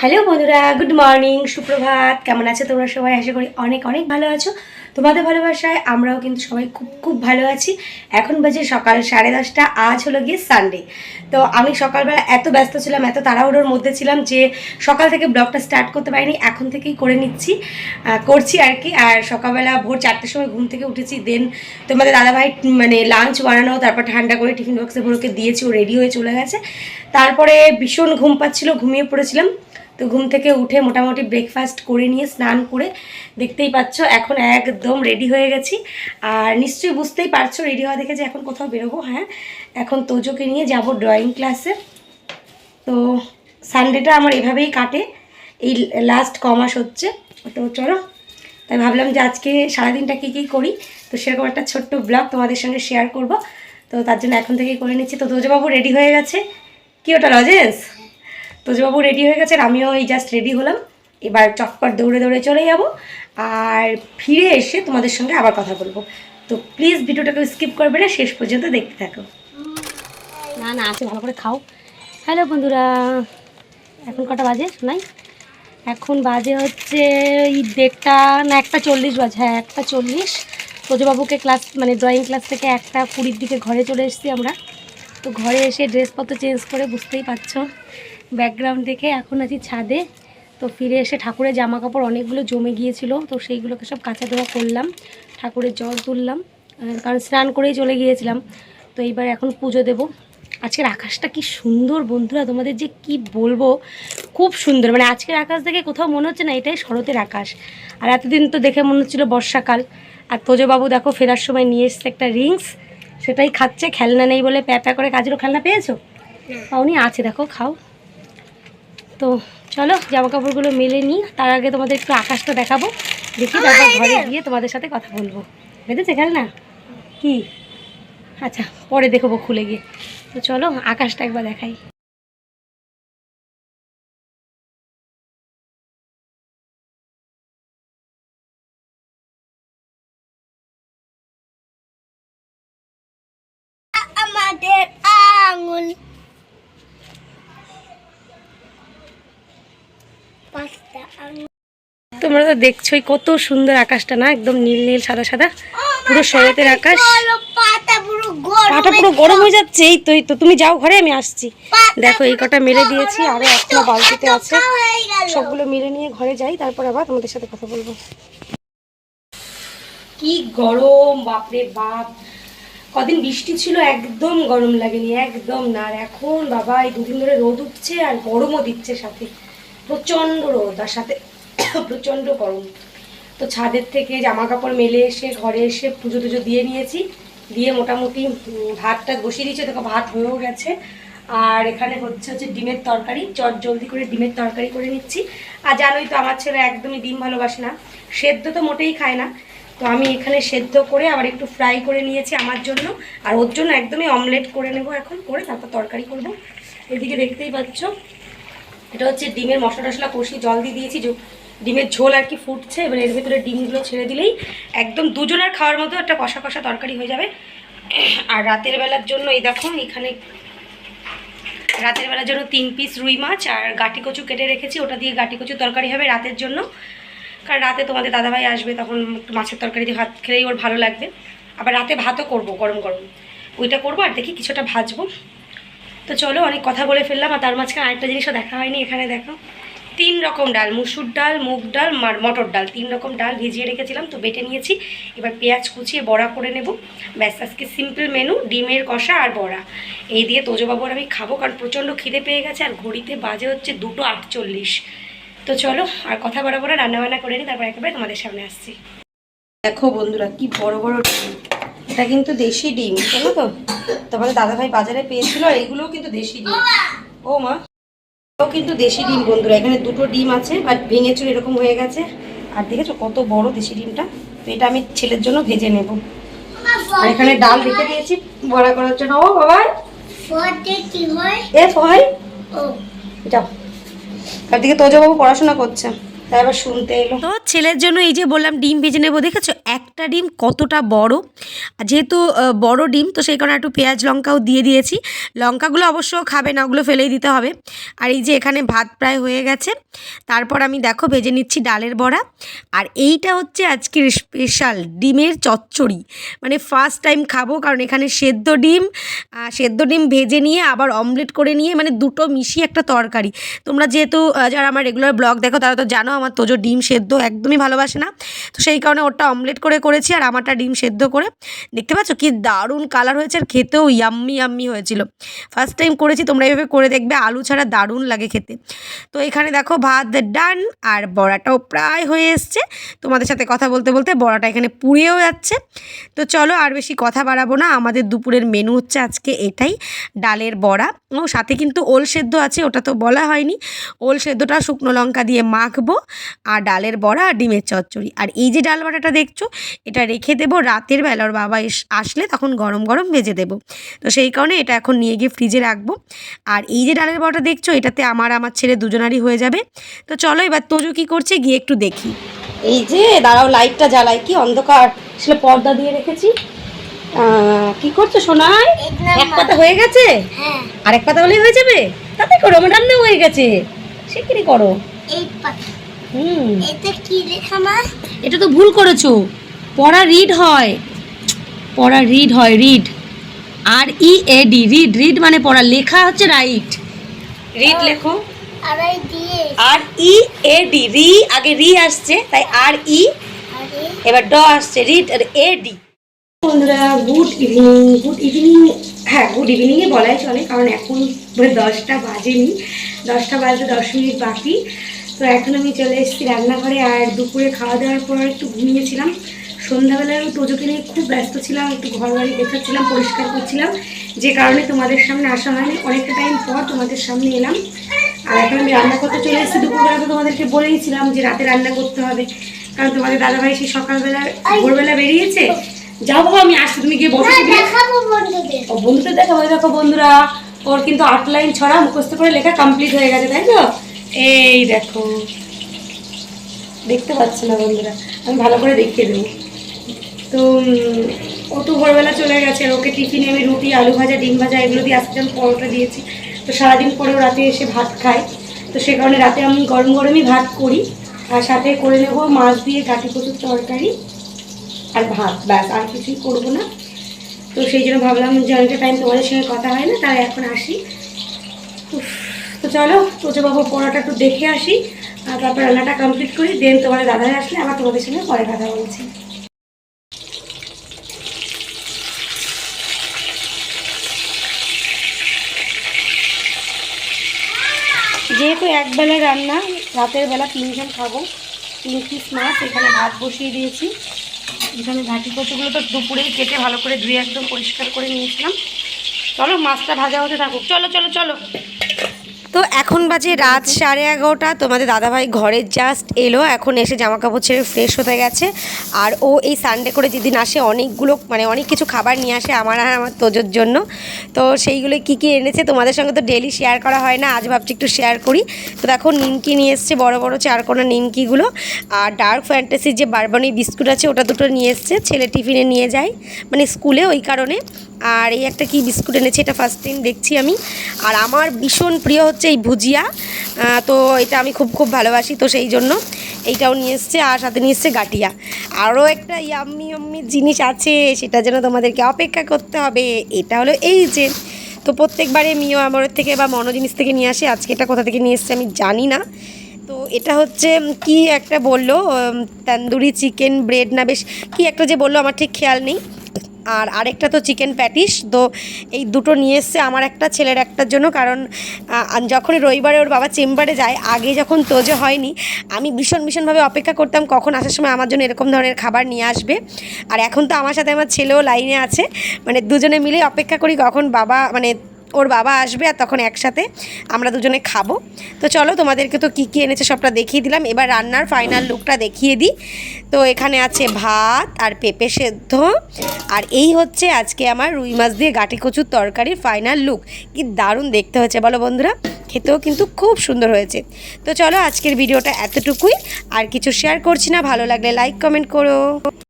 Hello বন্ধুরা good morning সুপ্রভাত। কেমন আছো তোমরা সবাই? আশা করি অনেক অনেক ভালো আছো। তোমাদের ভালোবাসায় আমরাও কিন্তু সবাই খুব খুব ভালো আছি। এখন বাজে সকাল সাড়ে দশটা, আজ হলো গিয়ে সানডে তো আমি সকালবেলা এত ব্যস্ত ছিলাম, এত তাড়াহুড়োর মধ্যে ছিলাম যে সকাল থেকে ব্লগটা স্টার্ট করতে পারিনি, এখন থেকেই করে নিচ্ছি। করছি আর কি। আর সকালবেলা ভোর চারটের সময় ঘুম থেকে উঠেছি দেন তোমাদের দাদাভাই মানে লাঞ্চ বানানো, তারপর ঠান্ডা করে টিফিন বক্সে ভোরকে দিয়েছি, ও রেডি হয়ে চলে গেছে। তারপরে ভীষণ ঘুম পাচ্ছিল, ঘুমিয়ে পড়েছিলাম। তো ঘুম থেকে উঠে মোটামুটি ব্রেকফাস্ট করে নিয়ে স্নান করে দেখতেই পাচ্ছ, এখন একদম রেডি হয়ে গেছি। আর নিশ্চয়ই বুঝতেই পারছ রেডি হওয়া দেখে যে এখন কোথাও বেরোবো হ্যাঁ? এখন তোজোকে নিয়ে যাব ড্রয়িং ক্লাসে তো সানডেটা আমার এভাবেই কাটে, এই লাস্ট ক মাস হচ্ছে। তো চলো, তাই ভাবলাম যে আজকে সারাদিনটা কী কী করি, তো সেরকম একটা ছোট্ট ব্লগ তোমাদের সঙ্গে শেয়ার করব। তো তার জন্য এখন থেকেই করে নিচ্ছি। তো তোজবাবু রেডি হয়ে গেছে? কি ওটা লজেন্স? তোজবাবু রেডি হয়ে গেছে আর আমিও এই জাস্ট রেডি হলাম। এবার চটপট দৌড়ে দৌড়ে চলে যাব। আর ফিরে এসে তোমাদের সঙ্গে আবার কথা বলব। তো প্লিজ ভিডিওটাকে স্কিপ করবে না, শেষ পর্যন্ত দেখতে থাকো। না না আছে ভালো করে খাও। হ্যালো বন্ধুরা, এখন কটা বাজে শোনাই? এখন বাজে হচ্ছে এই দেড়টা, না, একটা চল্লিশ বাজে হ্যাঁ একটা চল্লিশ। তোজবাবুকে ক্লাস মানে ড্রয়িং ক্লাস থেকে একটা কুড়ির দিকে ঘরে চলে এসেছি আমরা। তো ঘরে এসে ড্রেসপত্র চেঞ্জ করে বুঝতেই পারছ। ব্যাকগ্রাউন্ড দেখে এখন আছি ছাদে। তো ফিরে এসে ঠাকুরের জামা কাপড় অনেকগুলো জমে গিয়েছিল তো সেইগুলোকে সব কাঁচা ধোয়া করলাম ঠাকুরের জল তুললাম কারণ স্নান করেই চলে গিয়েছিলাম। তো এইবার এখন পুজো দেব। আজকের আকাশটা কি সুন্দর বন্ধুরা তোমাদের যে কি বলব খুব সুন্দর। মানে আজকের আকাশ দেখে কোথাও মনে হচ্ছে না এটাই শরতের আকাশ। আর এতদিন তো দেখে মনে হচ্ছিল বর্ষাকাল। আর তোজবাবু দেখো ফেরার সময় নিয়ে এসছে একটা রিংস সেটাই খাচ্ছে খেলনা নেই বলে প্যা প্যা করে কাজেরও খেলনা পেয়েছ? পাওনি আছে দেখো খাও। তো চলো জামা কাপড়গুলো মেলে নিই। তার আগে তোমাদের একটু আকাশটা দেখাবো। দেখি তারপর ঘরে গিয়ে তোমাদের সাথে কথা বলব। বেঁধেছে খেলনা? কি? আচ্ছা পরে দেখব খুলে গিয়ে। তো চলো আকাশটা একবার দেখাই। তোমরা তো দেখছোই কত সুন্দর আকাশটা না, একদম নীল নীল, সাদা সাদা। পুরো শরতের আকাশ। পাটা পুরো গরম হয়ে যাচ্ছে, এই তো এই তো, তুমি যাও ঘরে, আমি আসছি। দেখো, এই কটা মেলে দিয়েছি, আরও একটা বালতিতে আছে। সবগুলো মিলে নিয়ে ঘরে যাই, তারপর আবার তোমাদের সাথে কথা বলব। কি গরম, বাপরে বাপ। কদিন বৃষ্টি ছিল, একদম গরম লাগেনি, একদম না। আর এখন বাবা, এই দুদিন ধরে রোদ উঠছে আর গরমও দিচ্ছে সাথে। প্রচণ্ড রোদ, আর সাথে প্রচণ্ড গরম। তো ছাদের থেকে জামা কাপড় মেলে এসে ঘরে এসে পুজো টুজো দিয়ে নিয়েছি। দিয়ে মোটামুটি ভাতটা বসিয়ে দিয়েছে, দেখো ভাত হয়েও গেছে। আর এখানে হচ্ছে হচ্ছে ডিমের তরকারি। চট জলদি করে ডিমের তরকারি করে নিচ্ছি। আর জানোই তো, আমার ছেলে একদমই ডিম ভালোবাসে না। সেদ্ধ তো মোটেই খায় না। তো আমি এখানে সেদ্ধ করে আবার একটু ফ্রাই করে নিয়েছি আমার জন্য। আর ওর জন্য একদমই অমলেট করে নেব এখন, করে তারপর তরকারি করব। এদিকে দেখতেই পাচ্ছ, এটা হচ্ছে ডিমের মশলা টশলা কষিয়ে জল দিয়ে দিয়েছি। ডিমের ঝোল আর কি ফুটছে, এবার এর ভিতরে ডিমগুলো ছেড়ে দিলেই একদম দুজনের খাওয়ার মতো একটা কষা কষা তরকারি হয়ে যাবে। আর রাতের বেলার জন্য এই দেখো, এখানে রাতের বেলার জন্য তিন পিস রুই মাছ আর গাটি কচু কেটে রেখেছি, ওটা দিয়ে গাটি কচু তরকারি হবে রাতের জন্য। কারণ রাতে তোমাদের দাদাভাই আসবে, তখন একটু মাছের তরকারি দিয়ে ভাত খেলেই ওর ভালো লাগবে। আবার রাতে ভাতও করব, গরম গরম। ওইটা করব আর দেখি কিছুটা ভাজবো। তো চলো অনেক কথা বলে ফেললাম, আর তার মাঝখানে আরেকটা জিনিসও দেখা হয়নি, এখানে দেখো। তিন রকম ডাল, মুসুর ডাল, মুগ ডাল মটর ডাল। তিন রকম ডাল ভিজিয়ে রেখেছিলাম, তো বেটে নিয়েছি। এবার পেঁয়াজ কুচিয়ে বড়া করে নেব। ব্যাস, আজকে সিম্পল মেনু ডিমের কষা আর বড়া। এই দিয়ে তোজবাবু আর আমি খাব, কারণ প্রচণ্ড খিদে পেয়ে গেছে, আর ঘড়িতে বাজে হচ্ছে দুটো আটচল্লিশ। তো চলো, আর কথা বড় বড় রান্নাবান্না করে নিই, তারপর একেবারে তোমাদের সামনে আসছি। দেখো বন্ধুরা, কি বড় বড় ডিম। এটা কিন্তু দেশি ডিম, জানো তো? তারপরে দাদাভাই বাজারে পেয়েছিল, আর এগুলোও কিন্তু দেশি ডিম। ও মা। এটাও কিন্তু দেশি ডিম বন্ধুরা। এখানে দুটো ডিম আছে বাট ভেঙে চুর এরকম হয়ে গেছে। আর দেখেছ কত বড় দেশি ডিমটা? তো এটা আমি ছেলের জন্য ভেজে নেব। আর এখানে ডাল রেখে দিয়েছি বড়া করার জন্য। ও বাবা হয়? এ ফয় ও। যাও। আর দিকে তোজবাবু পড়াশোনা করছে। তাই শুনতে এলো। তো ছেলের জন্য এই যে বললাম ডিম ভেজে নেব, দেখেছ? একটা ডিম কতটা বড়। যেহেতু বড় ডিম, তো সেই কারণে একটু পেঁয়াজ লঙ্কাও দিয়ে দিয়েছি। লঙ্কাগুলো অবশ্য খাবে না, ওগুলো ফেলেই দিতে হবে। আর এই যে এখানে ভাত প্রায় হয়ে গেছে। তারপর আমি দেখো ভেজে নিচ্ছি ডালের বড়া। আর এইটা হচ্ছে আজকের স্পেশাল ডিমের চচ্চড়ি। মানে ফার্স্ট টাইম খাব, কারণ এখানে সেদ্ধ ডিম সেদ্ধ ডিম ভেজে নিয়ে, আবার অমলেট করে নিয়ে মানে দুটো মিশিয়ে একটা তরকারি। তোমরা যেহেতু যারা আমার রেগুলার ব্লগ দেখো, তারা তো জানো আমার তোজো ডিম সেদ্ধ একদমই ভালোবাসে না। তো সেই কারণে ওটা অমলেট করে করেছি আর আমারটা ডিম সেদ্ধ করে। দেখতে পাচ্ছ কি দারুণ কালার হয়েছে আর খেতেও ইয়াম্মি ইয়াম্মি হয়েছিল। ফার্স্ট টাইম করেছি, তোমরা এইভাবে করে দেখবে, আলু ছাড়া দারুণ লাগে খেতে। তো এখানে দেখো ভাত ডান আর বড়াটাও প্রায় হয়ে এসছে। তোমাদের সাথে কথা বলতে বলতে বড়াটা এখানে পুড়েও যাচ্ছে। তো চলো আর বেশি কথা বাড়াবো না, আমাদের দুপুরের মেনু হচ্ছে আজকে এটাই, ডালের বড়া। ও সাথে কিন্তু ওল সেদ্ধ আছে, ওটা তো বলা হয়নি। ওল সেদ্ধটা শুকনো লঙ্কা দিয়ে মাখবো। আর ডালের বড়া আর ডিমের চচ্চড়ি। আর এই যে ডাল বাটাটা দেখছ এটা রেখে দেবো রাতের বেলা। ওর বাবা এস- আসলে তখন গরম গরম ভেজে দেবো। তো সেই কারণে এটা এখন নিয়ে গিয়ে ফ্রিজে রাখব। আর এই যে ডালের বড়াটা দেখছ এটাতে আমার আমার ছেলে দুজনারই হয়ে যাবে। তো চলো এবার তোজো কী করছে গিয়ে একটু দেখি। এই যে দাঁড়াও লাইটটা জ্বালাই কি? অন্ধকার। আসলে পর্দা দিয়ে রেখেছি। কি করছ সোনাই এক এক পাতা হয়ে গেছে? হ্যাঁ। আর এক পাতা হলেই হয়ে যাবে? তাতে করো আমার রান্না হয়ে গেছে। শিগগিরই করো। এই পাতা। হুম এটা কি লেখা মা এটা তো ভুল করেছ। পড়া রিড হয়। পড়া রিড হয় read R E A D read read মানে পড়া। লেখা হচ্ছে রাইট রিড লেখো। আর ই এ ডি রি আগে রি আসছে তাই আর। ই এবার ড আসছে রিড আর এ ডি বন্ধুরা গুড ইভিনিং গুড ইভিনিং হ্যাঁ গুড ইভিনিংই বলাই চলে কারণ এখন প্রায় দশটা বাজেনি। দশটা বাজে দশ মিনিট বাকি। তো এখন আমি চলে এসেছি রান্নাঘরে আর দুপুরে খাওয়া দাওয়ার পর একটু ঘুমিয়েছিলাম। সন্ধ্যাবেলায় আমি তোজোকে নিয়ে খুব ব্যস্ত ছিলাম একটু ঘর বাড়ি গোছাচ্ছিলাম পরিষ্কার করছিলাম। যে কারণে তোমাদের সামনে আসা হয়নি। অনেকটা টাইম পর তোমাদের সামনে এলাম। আর এখন আমি রান্না করতে চলে এসেছি। দুপুরবেলা তো তোমাদেরকে বলেইছিলাম যে রাতে রান্না করতে হবে। কারণ তোমাদের দাদাভাই সেই সকালবেলা ভোরবেলা বেরিয়েছে। যাও বাবা আমি আসছি। তুমি গিয়ে বসে বন্ধুদের। ও বন্ধুদের দেখাবো। দেখো বন্ধুরা ওর কিন্তু আট লাইন ছড়া মুখস্থ করে লেখা কমপ্লিট হয়ে গেছে তাই তো? এই দেখো। দেখতে পাচ্ছ না বন্ধুরা? আমি ভালো করে দেখিয়ে দেবো। তো ও তো ভোরবেলা চলে গেছে আর ওকে টিফিনে আমি রুটি আলু ভাজা ডিম ভাজা এগুলো দিয়ে আসতে আমি পরোটা দিয়েছি। তো সারাদিন পরেও রাতে এসে ভাত খায়। তো সে কারণে রাতে আমি গরম গরমই ভাত করি। আর সাথে করে নেব মাছ দিয়ে গাটি কচুর তরকারি আর ভাত। ব্যাস আর কিছুই করব না। তো সেই জন্য ভাবলাম যে অনেকটা টাইম তোমাদের সঙ্গে কথা হয় না তাই এখন আসি। উফ, তো চলো বাবু পড়াটা একটু দেখে আসি, আর তারপর রান্নাটা কমপ্লিট করি দেন তোমাদের দাদাই আসলে আবার তোমাদের সঙ্গে পরে কথা বলছি। যেহেতু একবেলা রান্না, রাতের বেলা তিনজন খাব তিন পিস মাছ এখানে ভাত বসিয়ে দিয়েছি। এখানে ঘাটি কচুগুলো তো দুপুরেই কেটে ভালো করে ধুয়ে একদম পরিষ্কার করে নিয়েছিলাম। চলো, মাছটা ভাজা হতে থাকুক। চলো চলো চলো। তো এখন বাজে রাত সাড়ে এগারোটা। তোমাদের দাদাভাই ঘরে জাস্ট এলো, এখন এসে জামা কাপড় ছেড়ে ফ্রেশ হতে গেছে। আর ও এই সানডে করে যেদিন আসে, অনেকগুলো মানে অনেক কিছু খাবার নিয়ে আসে আমার আর আমার তোজোর জন্য। তো সেইগুলো কি কি এনেছে তোমাদের সঙ্গে তো ডেলি শেয়ার করা হয় না, আজ ভাবছি একটু শেয়ার করি। তো দেখো নিমকি নিয়ে এসছে, বড় বড় চারকোনা নিমকিগুলো। আর ডার্ক ফ্যান্টাসির যে বারবানি বিস্কুট আছে, ওটা দুটো নিয়ে এসছে, ছেলে টিফিনে নিয়ে যায়। মানে স্কুলে ওই কারণে। আর এই একটা কি বিস্কুট এনেছে, এটা ফার্স্ট টাইম দেখছি আমি। আর আমার ভীষণ প্রিয় হচ্ছে এই ভুজিয়া। তো এটা আমি খুব খুব ভালোবাসি, তো সেই জন্য এইটাও নিয়ে এসছে, আর সাথে নিয়ে এসছে গাটিয়া আরও একটা ইয়াম্মি ইয়াম্মি জিনিস আছে, সেটা যেন তোমাদেরকে অপেক্ষা করতে হবে, এটা হলো এই যে, তো প্রত্যেকবারে মিও আমার থেকে বা মনো জিনিস থেকে নিয়ে আসে, আজকে এটা কোথা থেকে নিয়ে এসছে আমি জানি না। তো এটা হচ্ছে কি একটা বলল তান্দুরি চিকেন ব্রেড না বেশ, কি একটা যে বলল, আমার ঠিক খেয়াল নেই। আর আরেকটা তো চিকেন প্যাটিস তো এই দুটো নিয়ে এসছে আমার একটা ছেলের একটার জন্য, কারণ যখন যখনই রবিবারে ওর বাবা চেম্বারে যায়, আগে যখন তোজো হয়নি, আমি ভীষণ ভীষণভাবে অপেক্ষা করতাম কখন আসার সময় আমার জন্য এরকম ধরনের খাবার নিয়ে আসবে। আর এখন তো আমার সাথে আমার ছেলেও লাইনে আছে মানে দুজনে মিলে অপেক্ষা করি কখন বাবা মানে ওর বাবা আসবে আর তখন একসাথে আমরা দুজনে খাব। তো চলো, তোমাদেরকে তো কী কী এনেছে সবটা দেখিয়ে দিলাম। এবার রান্নার ফাইনাল লুকটা দেখিয়ে দিই। তো এখানে আছে ভাত আর পেঁপে সেদ্ধ। আর এই হচ্ছে আজকে আমার রুই মাছ দিয়ে গাটি কচুর তরকারির ফাইনাল লুক কি দারুণ দেখতে হয়েছে, বলো বন্ধুরা। খেতেও কিন্তু খুব সুন্দর হয়েছে। তো চলো, আজকের ভিডিওটা এতটুকুই। আর কিছু শেয়ার করছি না, ভালো লাগলে লাইক কমেন্ট করো।